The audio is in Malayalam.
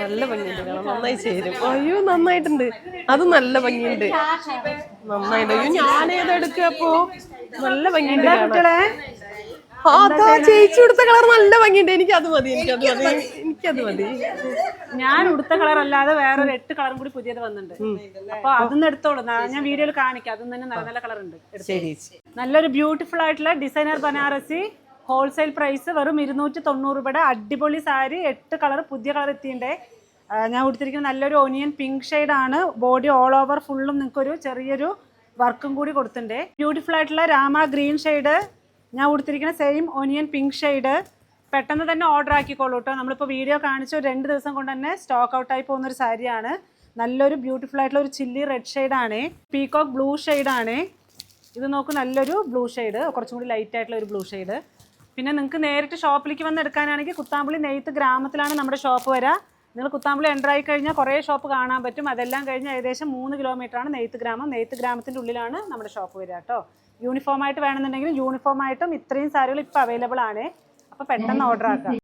നല്ല ഭംഗിയുണ്ട്. കാണാൻ നന്നായി ചേരും. അയ്യോ നന്നായിട്ടുണ്ട്. അത് നല്ല ഭംഗിയുണ്ട്. നന്നായിട്ട് അയ്യോ ഞാൻ ഏതെടുക്കുക അപ്പോ? നല്ല ഭംഗിയുണ്ട്. ആ, അതാ ചേച്ചി ഉടുത്ത കളർ നല്ല ഭംഗിയുണ്ട്. എനിക്ക് അത് മതി. എനിക്കത് മതി. എനിക്കത് മതി. ഞാൻ ഉടുത്ത കളർ അല്ലാതെ വേറെ ഒരു എട്ട് കളറും കൂടി പുതിയത് വന്നിട്ടുണ്ട്. അപ്പൊ അതൊന്നും എടുത്തോളൂ. ഞാൻ വീഡിയോയിൽ കാണിക്കാം. അതും തന്നെ നല്ല നല്ല കളർ ഉണ്ട് നല്ലൊരു ബ്യൂട്ടിഫുൾ ആയിട്ടുള്ള ഡിസൈനർ ബനാറസി ഹോൾസെയിൽ പ്രൈസ് വെറും ഇരുന്നൂറ്റി തൊണ്ണൂറ് രൂപയുടെ അടിപൊളി സാരി എട്ട് കളർ പുതിയ കളർ എത്തിയിട്ടുണ്ട്. ഞാൻ കൊടുത്തിരിക്കുന്ന നല്ലൊരു ഓനിയൻ പിങ്ക് ആണ് ബോഡി ഓൾ ഓവർ ഫുള്ളും നിങ്ങൾക്കൊരു ചെറിയൊരു വർക്കും കൂടി കൊടുത്തിട്ടുണ്ട്. ബ്യൂട്ടിഫുൾ ആയിട്ടുള്ള രാമ ഗ്രീൻ ഷെയ്ഡ്. ഞാൻ കൊടുത്തിരിക്കുന്ന സെയിം ഒനിയൻ പിങ്ക് ഷെയ്ഡ്. പെട്ടെന്ന് തന്നെ ഓർഡർ ആക്കിക്കോളൂ കേട്ടോ. നമ്മളിപ്പോൾ വീഡിയോ കാണിച്ച് രണ്ട് ദിവസം കൊണ്ട് തന്നെ സ്റ്റോക്ക് ഔട്ടായി ആയി പോകുന്ന ഒരു സാരിയാണ്. നല്ലൊരു ബ്യൂട്ടിഫുൾ ആയിട്ടുള്ള ഒരു ചില്ലി റെഡ് ഷെയ്ഡാണ്. പീകോക്ക് ബ്ലൂ ഷെയ്ഡാണ്. ഇത് നോക്കൂ നല്ലൊരു ബ്ലൂ ഷെയ്ഡ്. കുറച്ചും കൂടി ലൈറ്റ് ആയിട്ടുള്ള ഒരു ബ്ലൂ ഷെയ്ഡ്. പിന്നെ നിങ്ങൾക്ക് നേരിട്ട് ഷോപ്പിലേക്ക് വന്ന് എടുക്കാനാണെങ്കിൽ കുത്താമ്പുളി നെയ്ത്ത് ഗ്രാമത്തിലാണ് നമ്മുടെ ഷോപ്പ് വരിക നിങ്ങൾ കുത്താമ്പുളി എന്റർ ആയി കഴിഞ്ഞാൽ കുറേ ഷോപ്പ് കാണാൻ പറ്റും. അതെല്ലാം കഴിഞ്ഞ് ഏകദേശം മൂന്ന് കിലോമീറ്ററാണ് നെയ്ത്ത് ഗ്രാമം. നെയ്ത്ത് ഗ്രാമത്തിന്റെ ഉള്ളിലാണ് നമ്മുടെ ഷോപ്പ് വരിക കേട്ടോ. യൂണിഫോം ആയിട്ട് വേണമെന്നുണ്ടെങ്കിൽ യൂണിഫോം ആയിട്ടും ഇത്രയും സാരികൾ ഇപ്പോൾ അവൈലബിൾ ആണ്. അപ്പോൾ പെട്ടെന്ന് ഓർഡർ ആക്കാം.